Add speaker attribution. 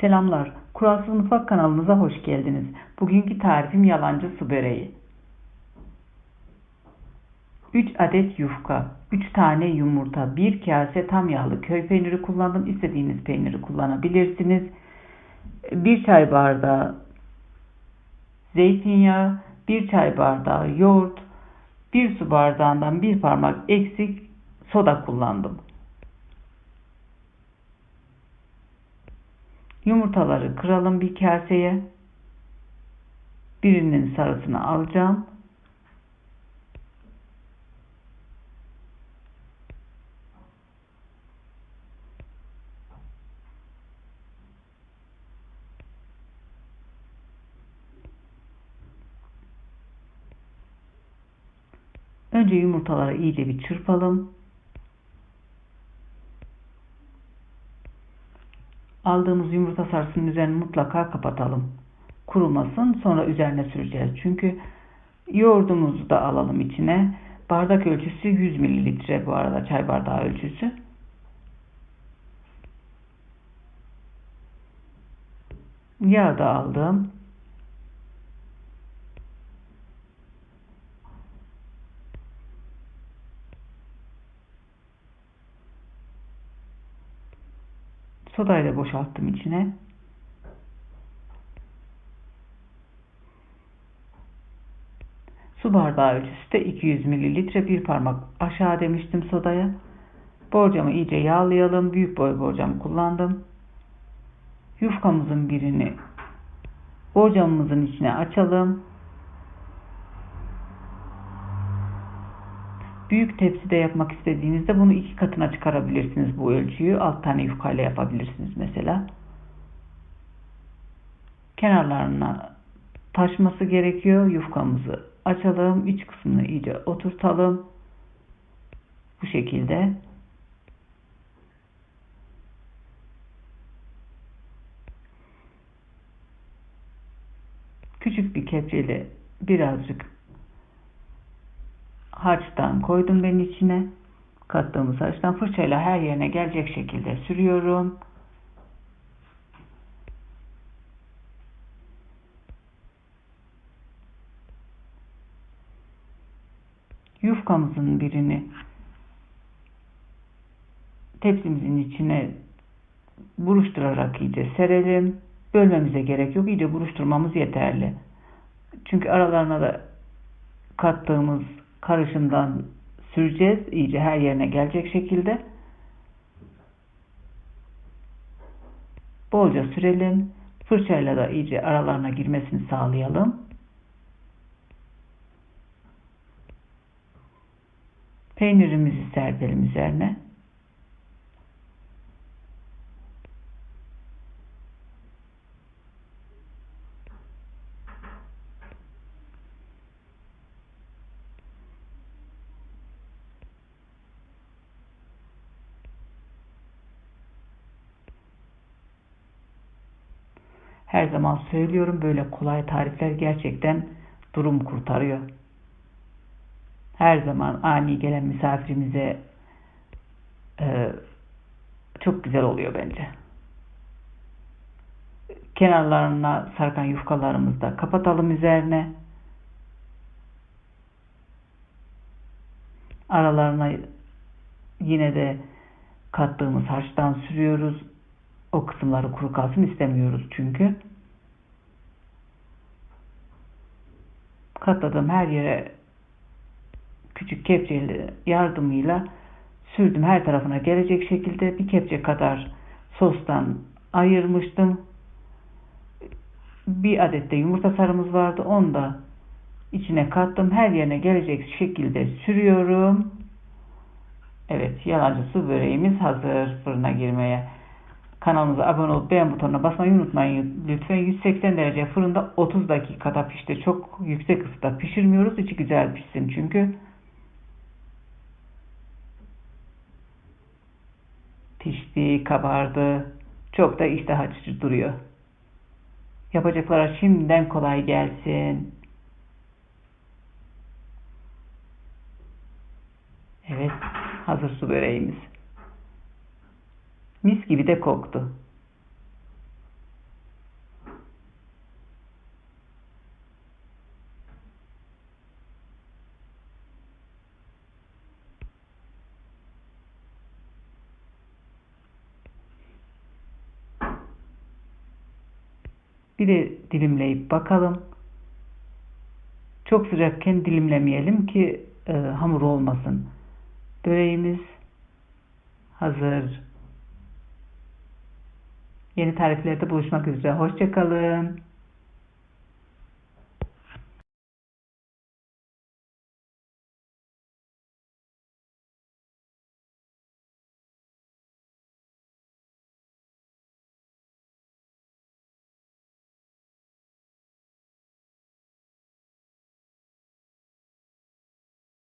Speaker 1: Selamlar. Kuralsız Mutfak kanalımıza hoş geldiniz. Bugünkü tarifim yalancı su böreği. 3 adet yufka, 3 tane yumurta, 1 kase tam yağlı köy peyniri kullandım. İstediğiniz peyniri kullanabilirsiniz. 1 çay bardağı zeytinyağı, 1 çay bardağı yoğurt, 1 su bardağından 1 parmak eksik soda kullandım. Yumurtaları kıralım bir kaseye. Birinin sarısını alacağım. Önce yumurtaları iyice bir çırpalım. Aldığımız yumurta sarısının üzerini mutlaka kapatalım. Kurumasın. Sonra üzerine süreceğiz. Çünkü yoğurdumuzu da alalım içine. Bardak ölçüsü 100 mililitre bu arada çay bardağı ölçüsü. Yağ da aldım. Sodayı da boşalttım içine. Su bardağı ölçüsü de 200 mililitre bir parmak aşağı demiştim sodaya. Borcamı iyice yağlayalım. Büyük boy borcam kullandım. Yufkamızın birini borcamımızın içine açalım. Büyük tepside yapmak istediğinizde bunu iki katına çıkarabilirsiniz bu ölçüyü. Alt tane yufkayla yapabilirsiniz mesela. Kenarlarına taşması gerekiyor. Yufkamızı açalım. iç kısmını iyice oturtalım. Bu şekilde. Küçük bir kepçeyle birazcık harçtan koydum ben içine. Kattığımız harçtan fırçayla her yerine gelecek şekilde sürüyorum. Yufkamızın birini tepsimizin içine buruşturarak iyice serelim. Bölmemize gerek yok. İyice buruşturmamız yeterli. Çünkü aralarına da kattığımız karışımdan süreceğiz. iyice her yerine gelecek şekilde. Bolca sürelim. Fırçayla da iyice aralarına girmesini sağlayalım. Peynirimizi serpelim üzerine. Her zaman söylüyorum böyle kolay tarifler gerçekten durum kurtarıyor. Her zaman ani gelen misafirimize e, çok güzel oluyor bence. Kenarlarına sarkan yufkalarımızı da kapatalım üzerine. Aralarına yine de kattığımız harçtan sürüyoruz. O kısımları kuru kalsın istemiyoruz çünkü. Katladığım her yere küçük kepçeli yardımıyla sürdüm. Her tarafına gelecek şekilde bir kepçe kadar sostan ayırmıştım. Bir adet de yumurta sarımız vardı. Onu da içine kattım. Her yerine gelecek şekilde sürüyorum. Evet, yalancı su böreğimiz hazır fırına girmeye. Kanalımıza abone olup beğen butonuna basmayı unutmayın. Lütfen 180 derece fırında 30 dakikada pişti. Çok yüksek ısıda pişirmiyoruz. İçi güzel pişsin çünkü. Pişti, kabardı. Çok da iştah açıcı duruyor. Yapacaklara şimdiden kolay gelsin. Evet, hazır su böreğimiz. Mis gibi de koktu. Bir de dilimleyip bakalım. Çok sıcakken dilimlemeyelim ki e, hamur olmasın. Böreğimiz hazır. Yeni tariflerde buluşmak üzere. Hoşçakalın.